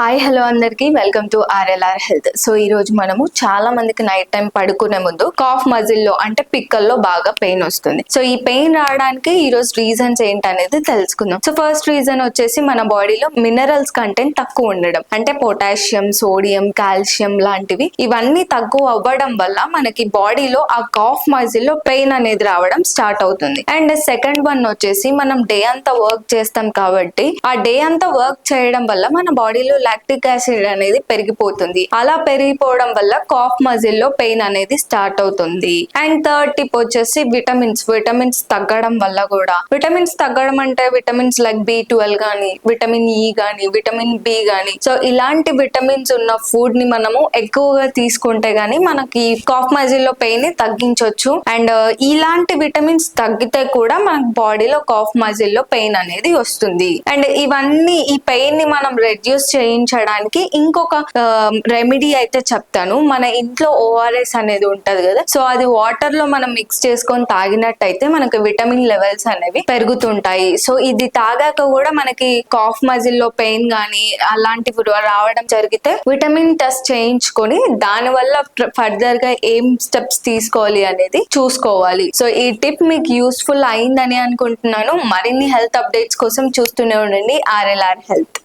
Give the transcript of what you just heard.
Hi hello అందరికి. Welcome to RLR health so ఈ రోజు మనము చాలా మందికి నైట్ టైం పడుకునే ముందు కాఫ్ మజిల్లో అంటే పిక్కల్లో బాగా పెయిన్ వస్తుంది. సో ఈ పెయిన్ రావడానికి ఈ రోజు రీజన్స్ ఏంటనేది తెలుసుకుందాం. సో ఫస్ట్ రీజన్ వచ్చేసి మన బాడీలో మినరల్స్ కంటెంట్ తక్కువ ఉండడం. అంటే పొటాషియం సోడియం కాల్షియం లాంటివి. ఇవన్నీ తక్కువ అవ్వడం వల్ల మనకి బాడీలో ఆ కాఫ్ మజిల్లో పెయిన్ అనేది రావడం స్టార్ట్ అవుతుంది. అండ్ సెకండ్ వన్ వచ్చేసి మనం డే అంతా వర్క్ చేస్తాం కాబట్టి ఆ డే అంతా వర్క్ చేయడం వల్ల మన బాడీలో లాక్టిక్ యాసిడ్ అనేది పెరిగిపోతుంది. అలా పెరిగిపోవడం వల్ల కాఫ్ మజిల్లో పెయిన్ అనేది స్టార్ట్ అవుతుంది. అండ్ థర్డ్ టిప్ వచ్చేసి విటమిన్స్ విటమిన్స్ తగ్గడం వల్ల కూడా. విటమిన్స్ తగ్గడం అంటే విటమిన్స్ లైక్ బి ట్వెల్వ్ గానీ విటమిన్ ఈ e గానీ విటమిన్ బి గానీ. సో ఇలాంటి విటమిన్స్ ఉన్న ఫుడ్ని మనము ఎక్కువగా తీసుకుంటే గానీ మనకి కాఫ్ మజిల్లో పెయిన్ని తగ్గించవచ్చు అండ్ uh, ఇలాంటి విటమిన్స్ తగ్గితే కూడా మనకి బాడీలో కాఫ్ మజిల్లో పెయిన్ అనేది వస్తుంది. అండ్ ఇవన్నీ ఈ పెయిన్ని మనం రెడ్యూస్ చేయ తగ్గించడానికి ఇంకొక రెమెడీ అయితే చెప్తాను. మన ఇంట్లో ఓఆర్ఎస్ అనేది ఉంటది కదా సో అది వాటర్లో మనం మిక్స్ చేసుకొని తాగినట్టయితే మనకి విటమిన్ లెవెల్స్ అనేవి పెరుగుతుంటాయి. సో ఇది తాగాక కూడా మనకి కాఫ్ మజిల్లో పెయిన్ గానీ అలాంటివి రావడం జరిగితే విటమిన్ టెస్ట్ చేయించుకొని దాని వల్ల ఫర్దర్గా ఏం స్టెప్స్ తీసుకోవాలి అనేది చూసుకోవాలి. సో ఈ టిప్ మీకు యూస్ఫుల్ అయిందని అనుకుంటున్నాను. మరిన్ని హెల్త్ అప్డేట్స్ కోసం చూస్తూనే ఉండండి. RLR health